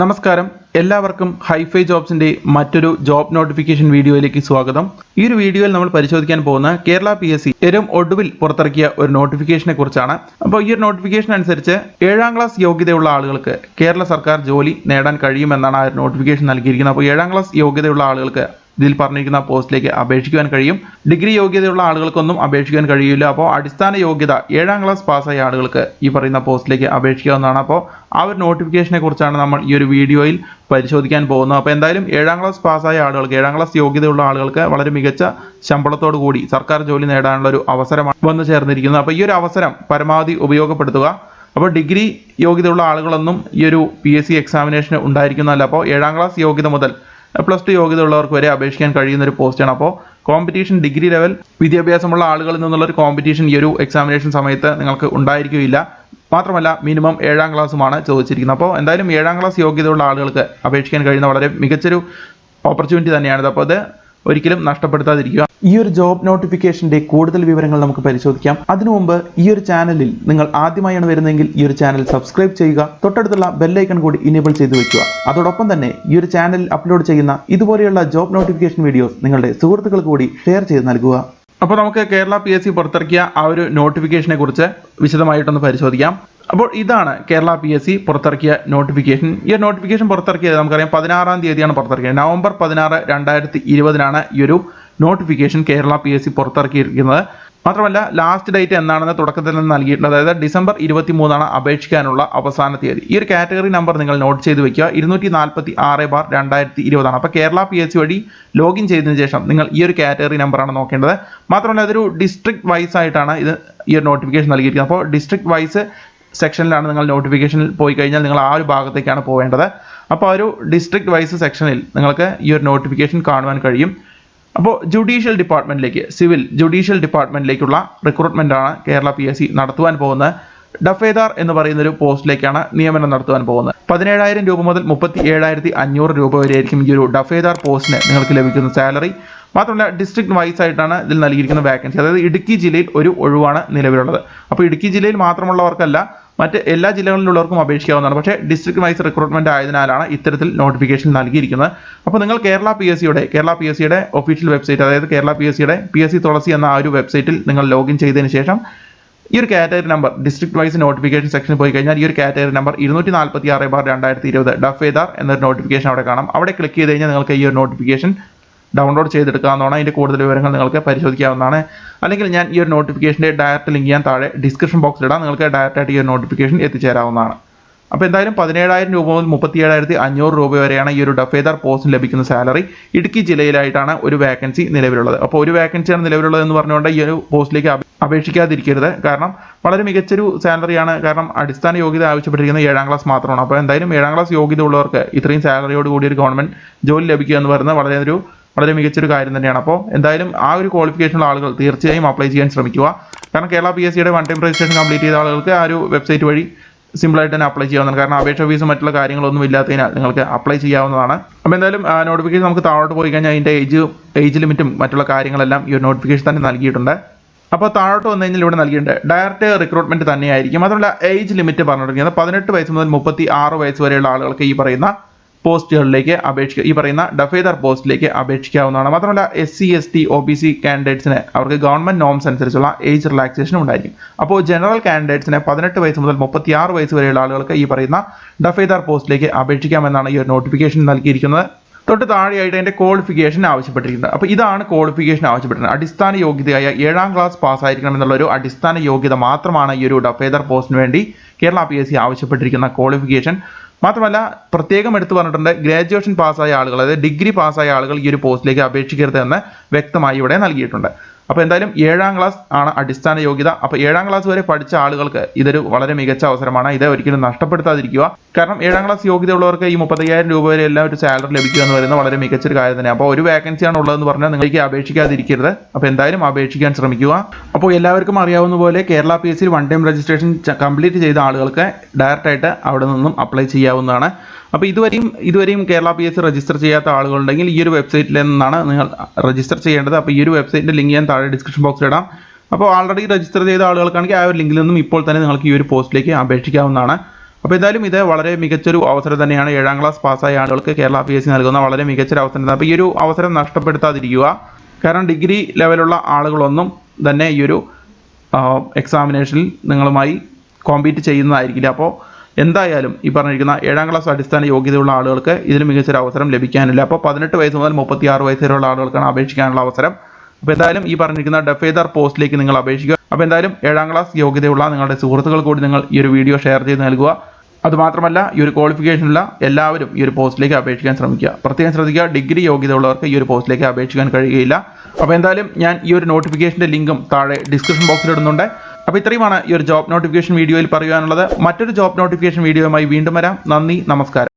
നമസ്കാരം. എല്ലാവർക്കും ഹൈഫൈ ജോബ്സിന്റെ മറ്റൊരു ജോബ് നോട്ടിഫിക്കേഷൻ വീഡിയോയിലേക്ക് സ്വാഗതം. ഈ ഒരു വീഡിയോയിൽ നമ്മൾ പരിശോധിക്കാൻ പോകുന്ന കേരള പി എസ് സി ഏറ്റവും ഒടുവിൽ പുറത്തിറക്കിയ ഒരു നോട്ടിഫിക്കേഷനെ കുറിച്ചാണ്. അപ്പോൾ ഈ ഒരു നോട്ടിഫിക്കേഷൻ അനുസരിച്ച് ഏഴാം ക്ലാസ് യോഗ്യതയുള്ള ആളുകൾക്ക് കേരള സർക്കാർ ജോലി നേടാൻ കഴിയുമെന്നാണ് ആ ഒരു നോട്ടിഫിക്കേഷൻ നൽകിയിരിക്കുന്നത്. അപ്പോൾ ഏഴാം ക്ലാസ് യോഗ്യതയുള്ള ആളുകൾക്ക് ഇതിൽ പറഞ്ഞിരിക്കുന്ന പോസ്റ്റിലേക്ക് അപേക്ഷിക്കുവാൻ കഴിയും. ഡിഗ്രി യോഗ്യതയുള്ള ആളുകൾക്കൊന്നും അപേക്ഷിക്കാൻ കഴിയില്ല. അപ്പോൾ അടിസ്ഥാന യോഗ്യത ഏഴാം ക്ലാസ് പാസ്സായ ആളുകൾക്ക് ഈ പറയുന്ന പോസ്റ്റിലേക്ക് അപേക്ഷിക്കാവുന്നതാണ്. അപ്പോൾ ആ ഒരു നോട്ടിഫിക്കേഷനെ കുറിച്ചാണ് നമ്മൾ ഈ ഒരു വീഡിയോയിൽ പരിശോധിക്കാൻ പോകുന്നത്. അപ്പോൾ എന്തായാലും ഏഴാം ക്ലാസ് പാസ്സായ ആളുകൾക്ക് ഏഴാം ക്ലാസ് യോഗ്യതയുള്ള ആളുകൾക്ക് വളരെ മികച്ച ശമ്പളത്തോടു കൂടി സർക്കാർ ജോലി നേടാനുള്ള ഒരു അവസരമാണ് വന്നു ചേർന്നിരിക്കുന്നത്. അപ്പോൾ ഈ ഒരു അവസരം പരമാവധി ഉപയോഗപ്പെടുത്തുക. അപ്പോൾ ഡിഗ്രി യോഗ്യതയുള്ള ആളുകളൊന്നും ഈ ഒരു പി എസ് സി എക്സാമിനേഷന് ഉണ്ടായിരിക്കുന്നതല്ല. അപ്പോൾ ഏഴാം ക്ലാസ് യോഗ്യത മുതൽ പ്ലസ് ടു യോഗ്യത ഉള്ളവർക്ക് വരെ അപേക്ഷിക്കാൻ കഴിയുന്ന ഒരു പോസ്റ്റാണ് അപ്പോൾ കോമ്പറ്റീഷൻ ഡിഗ്രി ലെവൽ വിദ്യാഭ്യാസമുള്ള ആളുകളിൽ നിന്നുള്ള ഒരു കോമ്പറ്റീഷൻ ഈ ഒരു എക്സാമിനേഷൻ സമയത്ത് നിങ്ങൾക്ക് ഉണ്ടായിരിക്കില്ല മാത്രമല്ല മിനിമം ഏഴാം ക്ലാസ്സുമാണ് ചോദിച്ചിരിക്കുന്നത്. അപ്പോൾ എന്തായാലും ഏഴാം ക്ലാസ് യോഗ്യതയുള്ള ആളുകൾക്ക് അപേക്ഷിക്കാൻ കഴിയുന്ന വളരെ മികച്ചൊരു ഓപ്പർച്യൂണിറ്റി തന്നെയാണിത്. അപ്പോൾ അത് ഒരിക്കലും നഷ്ടപ്പെടുത്താതിരിക്കുക. ഈ ഒരു ജോബ് നോട്ടിഫിക്കേഷന്റെ കൂടുതൽ വിവരങ്ങൾ നമുക്ക് പരിശോധിക്കാം. അതിനു മുമ്പ് ഈ ഒരു ചാനലിൽ നിങ്ങൾ ആദ്യമായാണ് വരുന്നതെങ്കിൽ ഈ ഒരു ചാനൽ സബ്സ്ക്രൈബ് ചെയ്യുക. തൊട്ടടുത്തുള്ള ബെല്ലൈക്കൺ കൂടി ഇനേബിൾ ചെയ്തു വെക്കുക. അതോടൊപ്പം തന്നെ ഈ ഒരു ചാനലിൽ അപ്ലോഡ് ചെയ്യുന്ന ഇതുപോലെയുള്ള ജോബ് നോട്ടിഫിക്കേഷൻ വീഡിയോസ് നിങ്ങളുടെ സുഹൃത്തുക്കൾ കൂടി ഷെയർ ചെയ്ത് നൽകുക. അപ്പോൾ നമുക്ക് കേരള പി എസ് സി പുറത്തിറക്കിയ ആ ഒരു നോട്ടിഫിക്കേഷനെ കുറിച്ച് വിശദമായിട്ടൊന്ന് പരിശോധിക്കാം. അപ്പോൾ ഇതാണ് കേരള പി എസ് സി പുറത്തിറക്കിയ നോട്ടിഫിക്കേഷൻ ഈ നോട്ടിഫിക്കേഷൻ പുറത്തിറക്കിയത് നമുക്കറിയാം പതിനാറാം തീയതിയാണ് പുറത്തിറക്കിയത്. നവംബർ പതിനാറ് രണ്ടായിരത്തി ഇരുപതിനാണ് ഈ ഒരു notification Kerala P S C പുറത്തിറക്കിയിരിക്കുന്നത്. മാത്രമല്ല ലാസ്റ്റ് ഡേറ്റ് എന്നാണെന്ന് തുടക്കത്തിൽ നിന്ന് നൽകിയിട്ടുള്ളത് അതായത് ഡിസംബർ ഇരുപത്തി മൂന്നാണ് അപേക്ഷിക്കാനുള്ള അവസാന തീയതി. ഈ ഒരു കാറ്റഗറി നമ്പർ നിങ്ങൾ നോട്ട് ചെയ്ത് വെക്കുക. ഇരുന്നൂറ്റി നാൽപ്പത്തി ആറ് ബാർ രണ്ടായിരത്തി ഇരുപതാണ് അപ്പോൾ കേരള പി എസ് സി വഴി ലോഗിൻ ചെയ്തതിന് ശേഷം നിങ്ങൾ ഈ ഒരു കാറ്റഗറി നമ്പറാണ് നോക്കേണ്ടത്. മാത്രമല്ല അതൊരു ഡിസ്ട്രിക്ട് വൈസ് ആയിട്ടാണ് ഇത് ഈ ഒരു നോട്ടിഫിക്കേഷൻ നൽകിയിരിക്കുന്നത്. അപ്പോൾ ഡിസ്ട്രിക്ട് വൈസ് സെക്ഷനിലാണ് നിങ്ങൾ നോട്ടിഫിക്കേഷനിൽ പോയി കഴിഞ്ഞാൽ നിങ്ങൾ ആ ഒരു ഭാഗത്തേക്കാണ് പോവേണ്ടത്. അപ്പോൾ ആ ഒരു ഡിസ്ട്രിക്ട് വൈസ് സെക്ഷനിൽ നിങ്ങൾക്ക് ഈ ഒരു നോട്ടിഫിക്കേഷൻ കാണുവാൻ കഴിയും. അപ്പോൾ ജുഡീഷ്യൽ ഡിപ്പാർട്ട്മെന്റിലേക്ക് സിവിൽ ജുഡീഷ്യൽ ഡിപ്പാർട്ട്മെന്റിലേക്കുള്ള റിക്രൂട്ട്മെന്റ് ആണ് കേരള പി എസ് സി നടത്തുവാൻ പോകുന്നത്. ഡഫേദാർ എന്ന് പറയുന്ന ഒരു പോസ്റ്റിലേക്കാണ് നിയമനം നടത്തുവാൻ പോകുന്നത്. പതിനേഴായിരം രൂപ മുതൽ മുപ്പത്തി ഏഴായിരത്തി അഞ്ഞൂറ് രൂപ വരെയായിരിക്കും ഈ ഒരു ഡഫേദാർ പോസ്റ്റിന് നിങ്ങൾക്ക് ലഭിക്കുന്ന സാലറി മാത്രമല്ല ഡിസ്ട്രിക്ട് വൈസ് ആയിട്ടാണ് ഇതിൽ നൽകിയിരിക്കുന്ന വാക്കൻസി അതായത് ഇടുക്കി ജില്ലയിൽ ഒരു ഒഴിവാണ് നിലവിലുള്ളത്. അപ്പോൾ ഇടുക്കി ജില്ലയിൽ മാത്രമുള്ളവർക്കല്ല മറ്റ് എല്ലാ ജില്ലകളിലുള്ളവർക്കും അപേക്ഷിക്കാവുന്നതാണ്. പക്ഷേ ഡിസ്ട്രിക്ട് വൈസ് റിക്രൂട്ട്മെന്റ് ആയതിനാലാണ് ഇത്തരത്തിൽ നോട്ടിഫിക്കേഷൻ നൽകിയിരിക്കുന്നത്. അപ്പോൾ നിങ്ങൾ കേരള പി എസ് സിയുടെ കേരള പി എസ് സിയുടെ ഒഫീഷ്യൽ വെബ്സൈറ്റ് അതായത് കേരള പി എസ് സിയുടെ പി എസ് സി തുളസി എന്ന ആ ഒരു വെബ്സൈറ്റിൽ നിങ്ങൾ ലോഗിൻ ചെയ്തതിന് ശേഷം ഈ ഒരു category number district wise notification സെക്ഷനിൽ പോയി കഴിഞ്ഞാൽ ഈ ഒരു കാറ്റഗറി നമ്പർ ഇരുന്നൂറ്റി നാൽപ്പത്തി ആറ് ബാർ രണ്ടായിരത്തി ഇരുപത് ഡഫേദാർ എന്നൊരു നോട്ടിഫിക്കേഷൻ അവിടെ കാണാം. അവിടെ ക്ലിക്ക് ചെയ്ത് കഴിഞ്ഞാൽ നിങ്ങൾക്ക് ഈ ഒരു നോട്ടിഫിക്കേഷൻ ഡൗൺലോഡ് ചെയ്തെടുക്കാവുന്നതാണ്. അതിന്റെ കൂടുതൽ വിവരങ്ങൾ നിങ്ങൾക്ക് പരിശോധിക്കാവുന്നതാണ്. അല്ലെങ്കിൽ ഞാൻ ഈ ഒരു നോട്ടിഫിക്കേഷന്റെ ഡയറക്റ്റ് ലിങ്ക് ഞാൻ താഴെ ഡിസ്ക്രിപ്ഷൻ ബോക്സിൽ ഇടാം. നിങ്ങൾക്ക് ഡയറക്റ്റായിട്ട് ഈ ഒരു നോട്ടിഫിക്കേഷൻ എത്തിച്ചേരാവുന്നതാണ്. അപ്പോൾ എന്തായാലും പതിനേഴായിരം രൂപ മുതൽ മുപ്പത്തി ഏഴായിരത്തി അഞ്ഞൂറ് രൂപ വരെയാണ് ഈ ഒരു ഡഫേദാർ പോസ്റ്റിന് ലഭിക്കുന്ന സാലറി ഇടുക്കി ജില്ലയിലായിട്ടാണ് ഒരു വേക്കൻസി നിലവിലുള്ളത്. അപ്പോൾ ഒരു വേക്കൻസിയാണ് നിലവിലുള്ളത് എന്ന് പറഞ്ഞുകൊണ്ട് ഈ ഒരു പോസ്റ്റിലേക്ക് അപേക്ഷിക്കാതിരിക്കരുത്. കാരണം വളരെ മികച്ചൊരു സാലറിയാണ് കാരണം അടിസ്ഥാന യോഗ്യത ആവശ്യപ്പെട്ടിരിക്കുന്നത് ഏഴാം ക്ലാസ് മാത്രമാണ്. അപ്പോൾ എന്തായാലും ഏഴാം ക്ലാസ് യോഗ്യത ഉള്ളവർക്ക് ഇത്രയും സാലറിയോട് കൂടി ഒരു ഗവൺമെന്റ് ജോലി ലഭിക്കുക എന്ന് പറയുന്നത് വളരെ ഒരു വളരെ മികച്ചൊരു കാര്യം തന്നെയാണ്. അപ്പോൾ എന്തായാലും ആ ഒരു ക്വാളിഫിക്കേഷനുള്ള ആളുകൾ തീർച്ചയായും അപ്ലൈ ചെയ്യാൻ ശ്രമിക്കുക. കാരണം കേരള പി എസ് സിയുടെ വൺ ടൈം രജിസ്ട്രേഷൻ കംപ്ലീറ്റ് ചെയ്ത ആളുകൾക്ക് ആ ഒരു വെബ്സൈറ്റ് വഴി സിമ്പിളായിട്ട് തന്നെ അപ്ലൈ ചെയ്യാവുന്നതാണ്. കാരണം അപേക്ഷ ഫീസും മറ്റുള്ള കാര്യങ്ങളൊന്നും ഇല്ലാത്തതിനാൽ നിങ്ങൾക്ക് അപ്ലൈ ചെയ്യാവുന്നതാണ്. അപ്പോൾ എന്തായാലും നോട്ടിഫിക്കേഷൻ നമുക്ക് താഴോട്ട് പോയി കഴിഞ്ഞാൽ അതിന്റെ ഏജ് ഏജ് ലിമിറ്റും മറ്റുള്ള കാര്യങ്ങളെല്ലാം ഈ ഒരു നോട്ടിഫിക്കേഷൻ തന്നെ നൽകിയിട്ടുണ്ട്. അപ്പോൾ താഴോട്ട് വന്നു കഴിഞ്ഞാൽ ഇവിടെ നൽകിയിട്ടുണ്ട്. ഡയറക്റ്റ് റിക്രൂട്ട്മെന്റ് തന്നെയായിരിക്കും. മാത്രമല്ല ഏജ് ലിമിറ്റ് പറഞ്ഞിരിക്കുന്നത് പതിനെട്ട് വയസ്സ് മുതൽ മുപ്പത്തി ആറ് വയസ്സ് വരെയുള്ള ആളുകൾക്ക് ഈ പറയുന്ന പോസ്റ്റുകളിലേക്ക് അപേക്ഷിക്കുക ഈ പറയുന്ന ഡഫേദർ പോസ്റ്റിലേക്ക് അപേക്ഷിക്കാവുന്നതാണ്. മാത്രമല്ല S C S T O B C കാൻഡിഡേറ്റ്സിന് അവർക്ക് ഗവൺമെന്റ് നോംസ് അനുസരിച്ചുള്ള ഏജ് റിലാക്സേഷൻ ഉണ്ടായിരിക്കും. അപ്പോൾ ജനറൽ കാൻഡിഡേറ്റ്സിന് പതിനെട്ട് വയസ്സ് മുതൽ മുപ്പത്തി ആറ് വയസ്സ് വരെയുള്ള ആളുകൾക്ക് ഈ പറയുന്ന ഡഫേദർ പോസ്റ്റിലേക്ക് അപേക്ഷിക്കാമെന്നാണ് ഈ ഒരു നോട്ടിഫിക്കേഷൻ നൽകിയിരിക്കുന്നത്. തൊട്ട് താഴെയായിട്ട് അതിന്റെ ക്വാളിഫിക്കേഷൻ ആവശ്യപ്പെട്ടിരിക്കുന്നത് അപ്പോൾ ഇതാണ് ക്വാളിഫിക്കേഷൻ ആവശ്യപ്പെട്ടിരുന്നത്. അടിസ്ഥാന യോഗ്യതയായ ഏഴാം ക്ലാസ് പാസ്സായിരിക്കണം എന്നുള്ള ഒരു അടിസ്ഥാന യോഗ്യത മാത്രമാണ് ഈ ഒരു ഡഫേദർ പോസ്റ്റിന് വേണ്ടി കേരള പി എസ് സി ആവശ്യപ്പെട്ടിരിക്കുന്ന ക്വാളിഫിക്കേഷൻ മാത്രമല്ല പ്രത്യേകം എടുത്തു പറഞ്ഞിട്ടുണ്ട് ഗ്രാജുവേഷൻ പാസ്സായ ആളുകൾ അതായത് ഡിഗ്രി പാസ്സായ ആളുകൾ ഈ ഒരു പോസ്റ്റിലേക്ക് അപേക്ഷിക്കരുത് എന്ന് വ്യക്തമായി ഇവിടെ നൽകിയിട്ടുണ്ട്. അപ്പോൾ എന്തായാലും ഏഴാം ക്ലാസ് ആണ് അടിസ്ഥാന യോഗ്യത. അപ്പോൾ ഏഴാം ക്ലാസ് വരെ പഠിച്ച ആളുകൾക്ക് ഇതൊരു വളരെ മികച്ച അവസരമാണ്. ഇത് ഒരിക്കലും നഷ്ടപ്പെടുത്താതിരിക്കുക. കാരണം ഏഴാം ക്ലാസ് യോഗ്യത ഉള്ളവർക്ക് ഈ മുപ്പത്തയ്യായിരം രൂപ വരെ എല്ലാം ഒരു സാലറി ലഭിക്കുക എന്ന് പറയുന്നത് വളരെ മികച്ചൊരു കാര്യം തന്നെ അപ്പോൾ ഒരു വേക്കൻസിയാണ് ഉള്ളതെന്ന് പറഞ്ഞാൽ നിങ്ങൾക്ക് അപേക്ഷിക്കാതിരിക്കരുത്. അപ്പോൾ എന്തായാലും അപേക്ഷിക്കാൻ ശ്രമിക്കുക. അപ്പോൾ എല്ലാവർക്കും അറിയാവുന്ന പോലെ Kerala P S C one time registration complete ചെയ്ത ആളുകൾക്ക് ഡയറക്റ്റ് ആയിട്ട് അവിടെ നിന്നും അപ്ലൈ ചെയ്യാവുന്നതാണ്. അപ്പോൾ ഇതുവരെയും ഇതുവരെയും കേരള പി എസ് രജിസ്റ്റർ ചെയ്യാത്ത ആളുകളുണ്ടെങ്കിൽ ഈ ഒരു വെബ്സൈറ്റിൽ നിന്നാണ് നിങ്ങൾ രജിസ്റ്റർ ചെയ്യേണ്ടത്. അപ്പോൾ ഈ ഒരു വെബ്സൈറ്റിന്റെ ലിങ്ക് ഞാൻ താഴെ ഡിസ്ക്രിപ്ഷൻ ബോക്സിൽ ഇടാം. അപ്പോൾ ഓൾറെഡി രജിസ്റ്റർ ചെയ്ത ആളുകൾക്കാണെങ്കിൽ ആ ഒരു ലിങ്കിൽ നിന്നും ഇപ്പോൾ തന്നെ നിങ്ങൾക്ക് ഈ ഒരു പോസ്റ്റിലേക്ക് അപേക്ഷിക്കാവുന്നതാണ്. അപ്പോൾ എന്തായാലും ഇത് വളരെ മികച്ചൊരു അവസരം തന്നെയാണ്. ഏഴാം ക്ലാസ് പാസ്സായ ആളുകൾക്ക് കേരള പി എസ് നൽകുന്ന വളരെ മികച്ചൊരു അവസരം അപ്പോൾ ഈ ഒരു അവസരം നഷ്ടപ്പെടുത്താതിരിക്കുക. കാരണം ഡിഗ്രി ലെവലുള്ള ആളുകളൊന്നും തന്നെ ഈ ഒരു എക്സാമിനേഷനിൽ നിങ്ങളുമായി കോമ്പീറ്റ് ചെയ്യുന്നതായിരിക്കില്ല. അപ്പോൾ എന്തായാലും ഈ പറഞ്ഞിരിക്കുന്ന ഏഴാം ക്ലാസ് അടിസ്ഥാന യോഗ്യതയുള്ള ആളുകൾക്ക് ഇതിന് മികച്ചൊരു അവസരം ലഭിക്കാനില്ല. അപ്പോൾ പതിനെട്ട് വയസ്സ് മുതൽ മുപ്പത്തി ആറ് വയസ്സ് വരെയുള്ള ആളുകൾക്കാണ് അപേക്ഷിക്കാനുള്ള അവസരം. അപ്പോൾ എന്തായാലും ഈ പറഞ്ഞിരിക്കുന്ന ഡെഫേദർ പോസ്റ്റിലേക്ക് നിങ്ങൾ അപേക്ഷിക്കുക. അപ്പോൾ എന്തായാലും ഏഴാം ക്ലാസ് യോഗ്യതയുള്ള നിങ്ങളുടെ സുഹൃത്തുക്കൾ കൂടി നിങ്ങൾ ഈ ഒരു വീഡിയോ ഷെയർ ചെയ്ത് നൽകുക. അതുമാത്രമല്ല ഈ ഒരു ക്വാളിഫിക്കേഷനുള്ള എല്ലാവരും ഈ ഒരു പോസ്റ്റിലേക്ക് അപേക്ഷിക്കാൻ ശ്രമിക്കുക. പ്രത്യേകം ശ്രദ്ധിക്കുക ഡിഗ്രി യോഗ്യത ഉള്ളവർക്ക് ഈ ഒരു പോസ്റ്റിലേക്ക് അപേക്ഷിക്കാൻ കഴിയുകയില്ല. അപ്പോൾ എന്തായാലും ഞാൻ ഈ ഒരു നോട്ടിഫിക്കേഷന്റെ ലിങ്കും താഴെ ഡിസ്ക്രിപ്ഷൻ ബോക്സിൽ ഇടുന്നുണ്ട്. അപ്പോൾ ഇത്രയുമാണ് ഈ ഒരു ജോബ് നോട്ടിഫിക്കേഷൻ വീഡിയോയിൽ പറയുവാനുള്ളത്. മറ്റൊരു ജോബ് നോട്ടിഫിക്കേഷൻ വീഡിയോയുമായി വീണ്ടും വരാം. നന്ദി നമസ്കാരം.